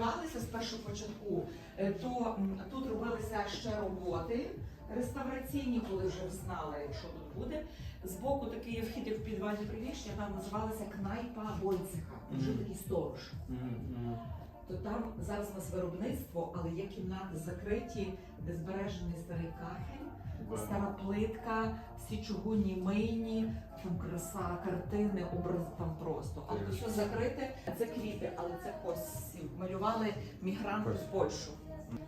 відкривалися з першого початку, е, то тут робилися ще роботи реставраційні, коли вже знали, що тут буде. З боку такий вхід в підвальне приміщення, там називалася Кнайпа Гонциха, вже такий сторож. То там зараз у нас виробництво, але є кімнати закриті, де збережений старий кахель, стара плитка, всі чугунні мийні, там краса, картини, образ там просто. А то все закрите, це квіти, але це косів. Малювали мігранти в Польщу.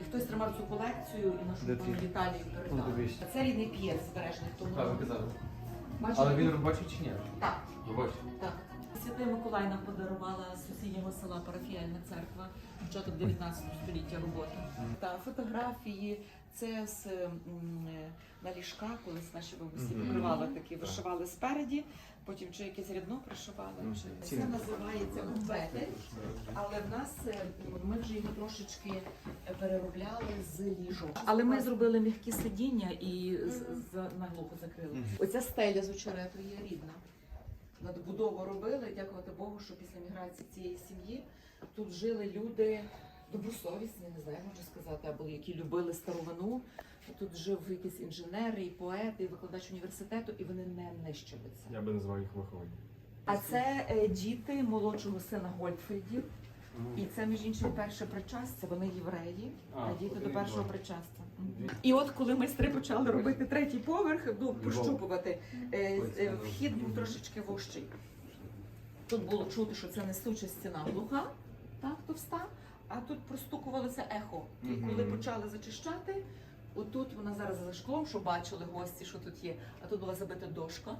І хтось тримав цю колекцію і нашу пані ти? Віталію Ну, передав. Це рідний п'єс збережений в тому. Так, ви казали. Бачите? Але він робочий чи ні? Так. Робочий. Так. Святий Миколай нам подарувала з сусіднього села парафіяльна церква, початок 19 століття роботи. Та фотографії це з м, на ліжка, колись наші бабусі Мгм. покривали такі, вишивали спереді, потім чи якесь рядно пришивали. Чи... Це називається гумбетель, але в нас е, ми вже його трошечки переробляли з ліжок. Але ми зробили м'які сидіння і з- з- наглухо закрили. Оця стеля з очерету є рідна. Надбудову робили, дякувати Богу, що після міграції цієї сім'ї тут жили люди добросовісні, не знаю, можу сказати, або які любили старовину. Тут жив якийсь інженер, і поет, і викладач університету, і вони не нищилися. Я би назвав їх виховані. А це е, діти молодшого сина Гольдфельдів. І це, між іншим, перше причастя. Вони євреї, а, діти один до і першого два. причастя. І от коли майстри почали робити третій поверх, ну пощупувати, е, е, вхід був трошечки вущий. Тут було чути, що це несуча стіна глуха, так, товста, а тут простукувалося ехо. І Мгм. коли почали зачищати, отут вона зараз за шклом, що бачили гості, що тут є, а тут була забита дошка.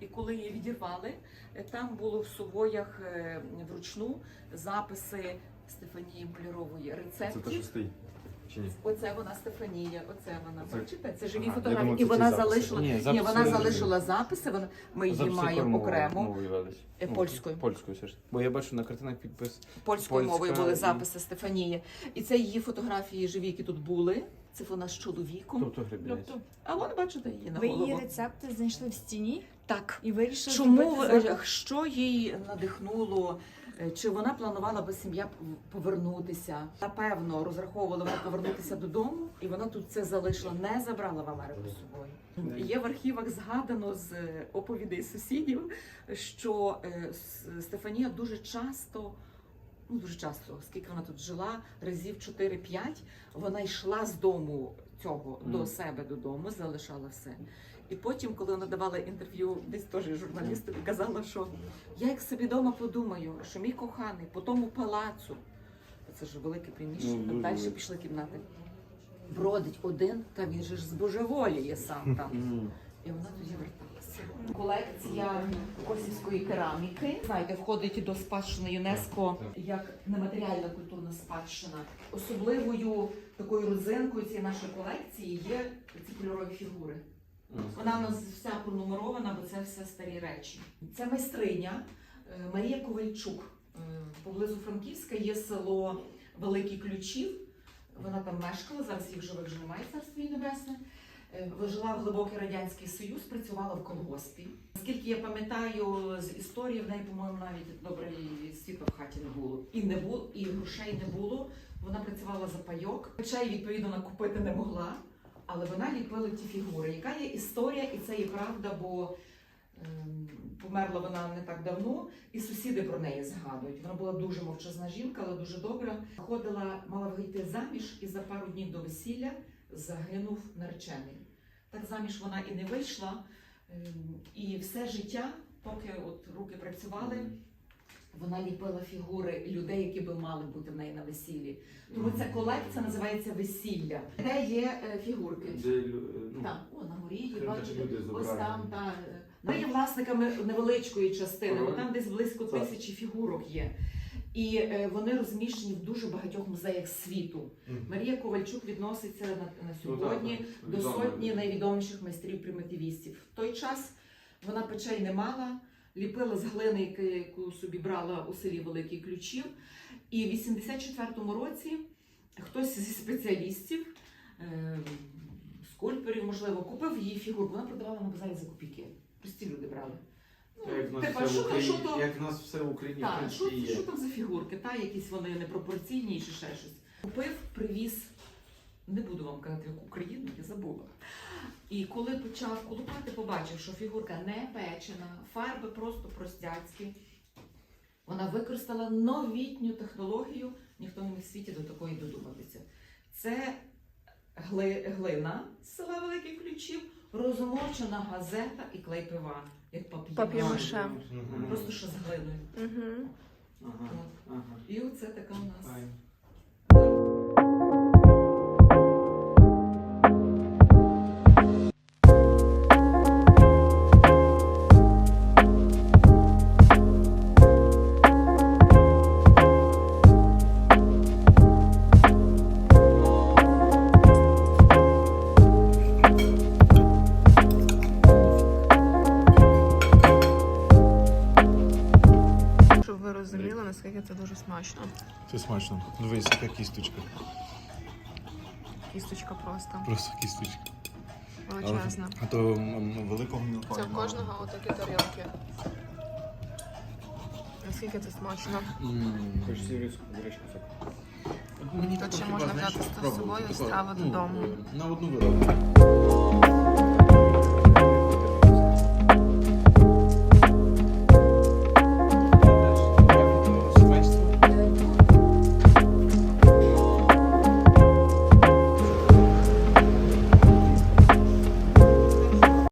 І коли її відірвали, е, там було в сувоях е, вручну записи Стефанії Мулярової Це те, рецептів. що стоїть. Чи ні? Оце вона Стефанія, оце вона. Це- Бачите, це живі Ага, фотографії. думав, І вона записи. залишила. Ні, Ні, вона залишила записи. Вона ми її Записи маємо окремо. Мовою. Е, Ну, польською. Польською все ж. Бо я бачу на картинах підпис. Польською Польська мовою були і- записи Стефанії. І це її фотографії живі, які тут були. Це вона з чоловіком. Тобто гребінець. Тобто, а вон бачите її на Ви її рецепти знайшли в стіні Так. і вирішили Чому запах? що їй надихнуло? е, Чи вона планувала би сім'я повернутися? Напевно, розраховувала вона повернутися додому, і вона тут це залишила, не забрала в Америку з собою. Є в архівах згадано з е, оповідей сусідів, що е, Стефанія дуже часто. Ну, дуже часто, скільки вона тут жила, разів 4-5, вона йшла з дому цього до себе додому, залишала все. І потім, коли вона давала інтерв'ю, десь теж журналістові казала, що я як собі вдома подумаю, що мій коханий по тому палацу, це ж велике приміщення, Ну, там далі пішли кімнати. Бродить один, та він же ж збожеволіє сам там. Мгм. І вона тоді верталася. Колекція косівської кераміки. Знаєте, входить до спадщини ЮНЕСКо як нематеріальна культурна спадщина. Особливою такою родзинкою цієї нашої колекції є ці кольорові фігури. Вона в нас вся пронумерована, бо це все старі речі. Це майстриня е, Марія Ковальчук. Е, Поблизу Франківська є село Великий Ключів. Вона там мешкала, зараз їх живих вже немає царство їй небесне. Е, Жила в глибокий радянський союз, працювала в колгоспі. Наскільки я пам'ятаю з історії, в неї, по-моєму, навіть добре світла в хаті не було. І не було, і грошей не було. Вона працювала за пайок. Речей, відповідно, вона купити не могла. Але вона ліпила ті фігури. Яка є історія, і це є правда, бо ем, померла вона не так давно, і сусіди про неї згадують. Вона була дуже мовчазна жінка, але дуже добра. Ходила, мала вийти заміж, і за пару днів до весілля загинув наречений. Так заміж вона і не вийшла. ем, І все життя, поки от руки працювали, вона ліпила фігури людей, які би мали бути в неї на весіллі. Тому ця колекція називається весілля. Де є е, фігурки? Де ну, Так, о, на горі, бачите, ось там, та, е, ми є власниками невеличкої частини, бо там десь близько тисячі фігурок є. І е, вони розміщені в дуже багатьох музеях світу. Мгм. Марія Ковальчук відноситься на, на Ну, сьогодні так, до сотні найвідоміших майстрів примітивістів. В той час вона печей не мала, ліпила з глини, яку- яку собі брала у селі Великий Ключів. І в 84-му році хтось зі спеціалістів, е, скульпторів, можливо, купив її фігурку. Вона продавала на базарі за копійки. Прості люди брали. Ну, Як в нас типа, все в що Україні, то як в нас все в Україні, в так, що, принципі, що там за фігурки? Та якісь вони непропорційні чи ще щось. Купив, привіз Не буду вам казати, яку країну, я забула. І коли почав колупати, побачив, що фігурка не печена, фарби просто простяцькі. Вона використала новітню технологію, ніхто не міг в світі до такої додуматися. Це гли- глина з села Великих Ключів, розмочена газета і клей пива, як папір. Пап'є-маше. Мгм. Просто що з глиною. Угу. Ага, ага. І оце така у нас. Файно. Це смачно. Дивись, яка кісточка. Кісточка просто Просто кісточка. величезна. А то м, великого не Це в кожного отакі тарілки. Наскільки це смачно. Хочеш сірську, береш кусок. Мені Тут ще можна взяти з собою Тако, страви ну, додому. е, На одну вилку.